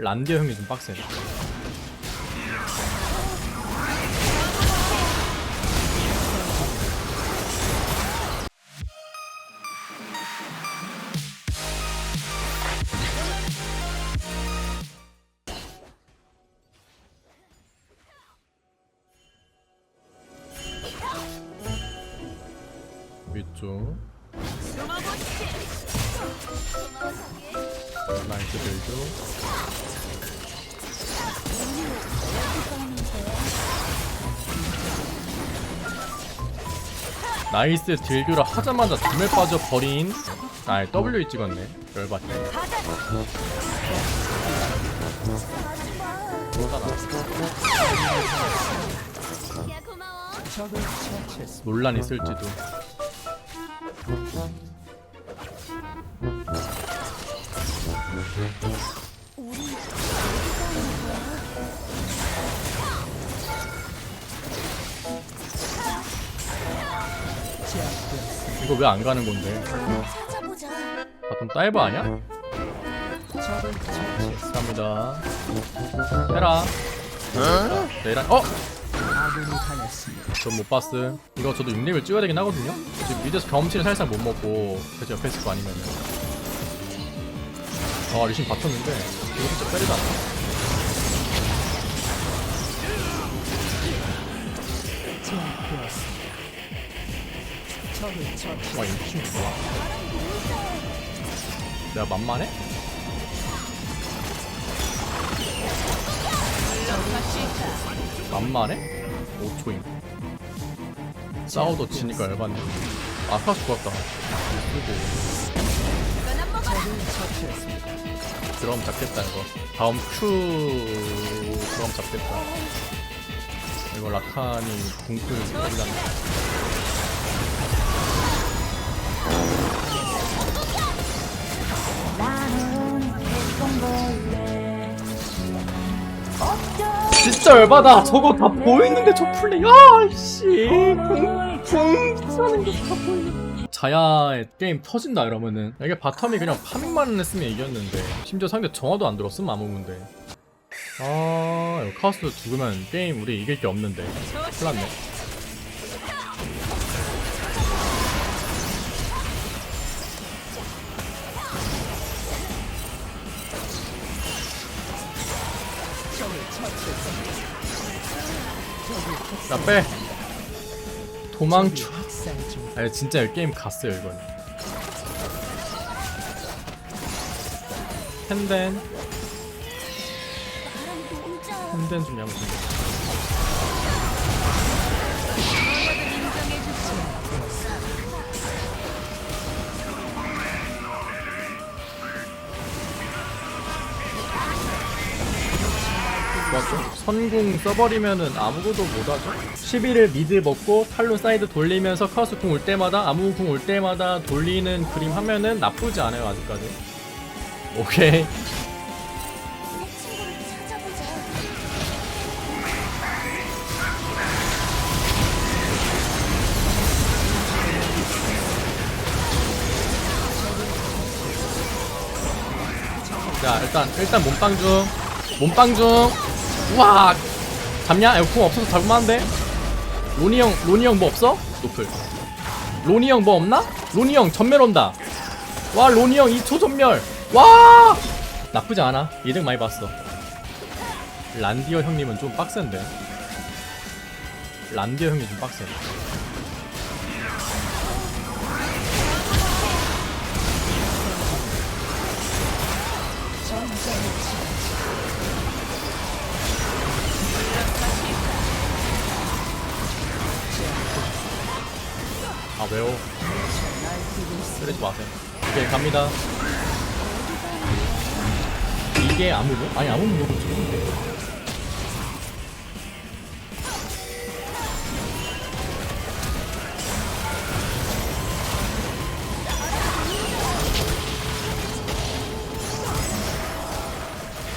란디어 형이 좀 빡세. 위쪽 나이스 들죠 나이스 딜교를 하자마자 dum에 빠져 버린. 아 W 찍었네. 열받네. 논란 있을지도 이거 왜 안 가는 건데? 찾아보자. 바텀 다이버 아니야? 감사합니다. 해라. 내란 어? 전 못 봤음. 이거 저도 6레벨 찍어야 되긴 하거든요. 지금 미드에서 경험치를 살살 못 먹고 그래서 옆에 있을 거 아니면은 아 리신 받쳤는데 이거 진짜 빼리다. 와 인칭 좋아 내가 만만해? 만만해? 5초임. 싸워도 지니까 열받네. 아까 죽었다. 쓰고 그럼 잡겠다 이거. 다음 Q 그럼 잡겠다. 이거 라칸이 궁풀 때리다 진짜 열받아. 저거 다 보이는데 저 플레이. 아씨. 궁궁 하는 게다 보이네 자야의 게임 터진다 이러면은 이게 바텀이 그냥 파밍만 했으면 이겼는데 심지어 상대 정화도 안 들었음 아무군데. 아 이거 카우스 죽으면 게임 우리 이길 게 없는데. 큰일 났네. 나 빼. 도망쳐 아 진짜 이 게임 갔어요 이건. 펜덴. 좀 야무 맞죠? 선궁 써버리면은 아무것도 못하죠? 11을 미드 먹고 탈론 사이드 돌리면서 카우스 궁 올 때마다 아무 궁 올 때마다 돌리는 그림 하면은 나쁘지 않아요 아직까지 오케이. 자 일단 일단 몸빵 중 몸빵 중 우와. 잡냐? 에어쿵 없어서 잡을만한데? 로니 형 로니 형 뭐 없어? 노플. 로니 형 뭐 없나? 로니 형 전멸 온다. 와 로니 형 2초 전멸. 와! 나쁘지 않아. 이득 많이 봤어. 란디어 형님은 좀 빡센데. 란디어 형님 좀 빡세 아 왜요? 그러지 마세요. 오케이 갑니다. 이게 아무로? 아니 이거 좋은데.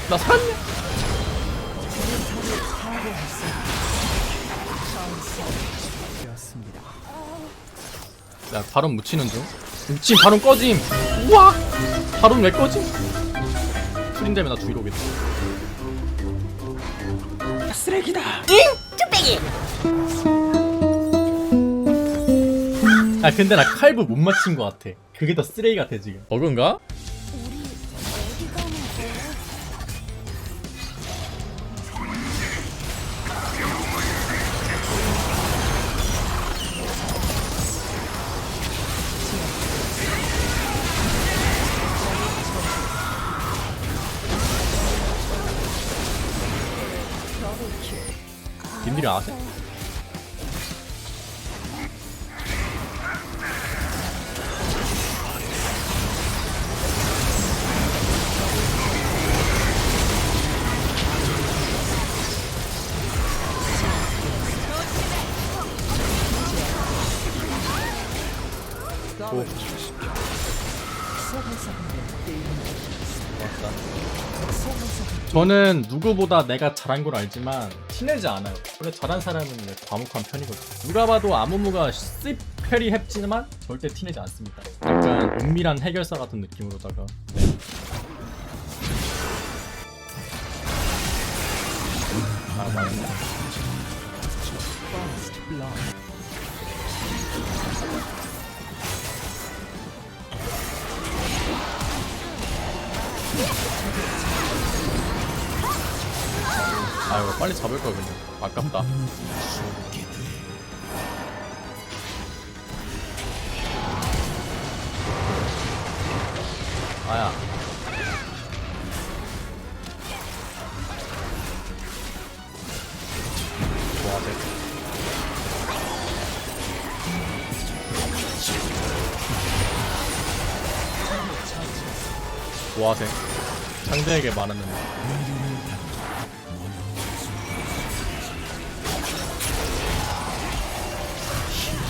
나 살았네. 야 바론 묻히는 중. 묻힌 바론 꺼짐. 우와! 바론 왜 꺼짐? 되면 나 죽이러 오겠다. 쓰레기다. 뚝배기. 아 근데 나 칼부 못 맞힌 것 같아. 그게 더 쓰레기 같아 지금. 버그인가? 님들이 아세요? 오. 저는 누구보다 내가 잘한 걸 알지만 티내지 않아요. 원래 잘한 사람은 왜 과묵한 편이거든요. 누가 봐도 아무무가 씹 페리 했지만 절대 티내지 않습니다. 약간 은밀한 해결사 같은 느낌으로다가. 네. 아 맞네. 아 이거 빨리 잡을 걸 그냥. 아깝다. 아야. 좋아, 됐 보아색 상대에게 말했는데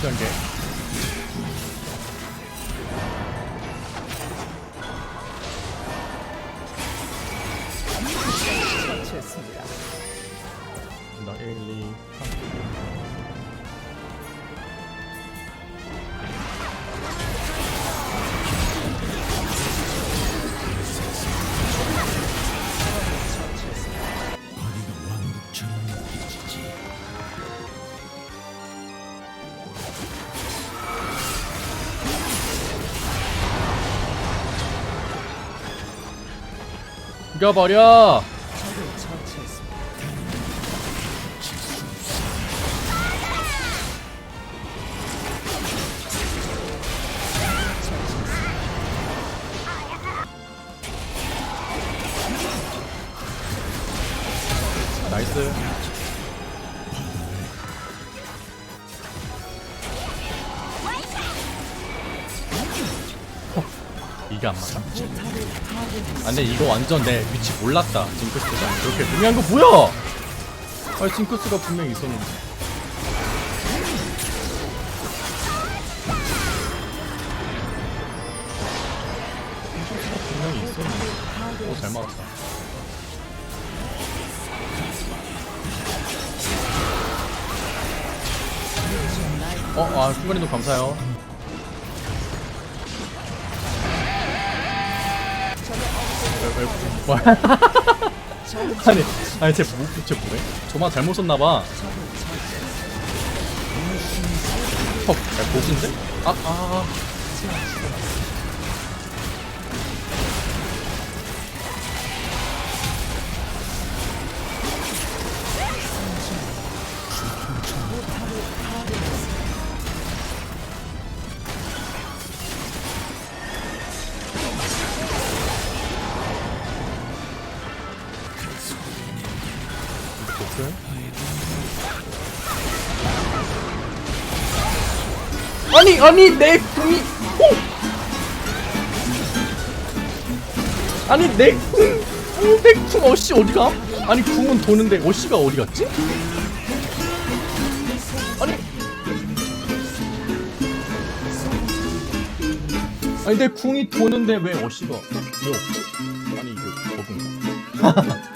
연계 나 1, 2, 3 죽여버려! 이게 안 맞아? 아 근데 이거 완전 내 위치 몰랐다 징크스가. 이렇게 중요한 거 뭐야? 아 징크스가 분명히 있었는데. 징크스가 분명히 있었는데. 오 잘 맞았다. 어, 아, 순간이도 감사해요. 왜, 왜, 뭐 아니, 아니, 쟤 뭐, 쟤 뭐래? 저만 잘못 썼나봐. 헉, 야, 보신데? 아, 아. 보스. 아니, 아니, 내 궁이. 오! 아니, 내 궁. 오, 내궁 어씨 어디가? 아니, 궁은 도는데 어씨가 어디 갔지? 아니. 아니, 내 궁이 도는데 왜 어씨가 왜 없지? 아니, 이거 버그인가?